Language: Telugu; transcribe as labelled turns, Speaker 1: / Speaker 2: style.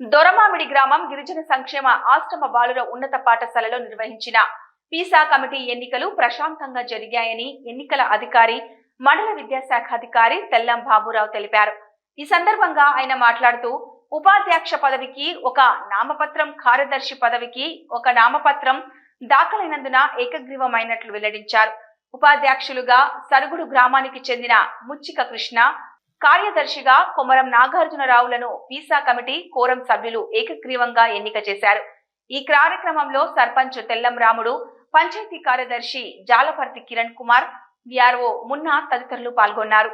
Speaker 1: దొరమామిడి గ్రామం గిరిజన సంక్షేమ ఆశ్రమ బాలుర ఉన్నత పాఠశాలలో నిర్వహించిన పీసా కమిటీ ఎన్నికలు ప్రశాంతంగా జరిగాయని ఎన్నికల అధికారి మండల విద్యాశాఖ అధికారి తెల్లం బాబురావు తెలిపారు. ఈ సందర్భంగా ఆయన మాట్లాడుతూ ఉపాధ్యక్ష పదవికి ఒక నామపత్రం కార్యదర్శి పదవికి ఒక నామపత్రం దాఖలైనందున ఏకగ్రీవమైనట్లు వెల్లడించారు. ఉపాధ్యక్షులుగా సరుగుడు గ్రామానికి చెందిన ముచ్చిక కృష్ణ కార్యదర్శిగా కొమరం నాగార్జునరావులను వీసా కమిటీ కోరం సభ్యులు ఏకగ్రీవంగా ఎన్నిక చేశారు. ఈ కార్యక్రమంలో సర్పంచ్ తెల్లం రాముడు పంచాయతీ కార్యదర్శి జాలపర్తి కిరణ్ కుమార్ విఆర్ఓ మున్నా తదితరులు పాల్గొన్నారు.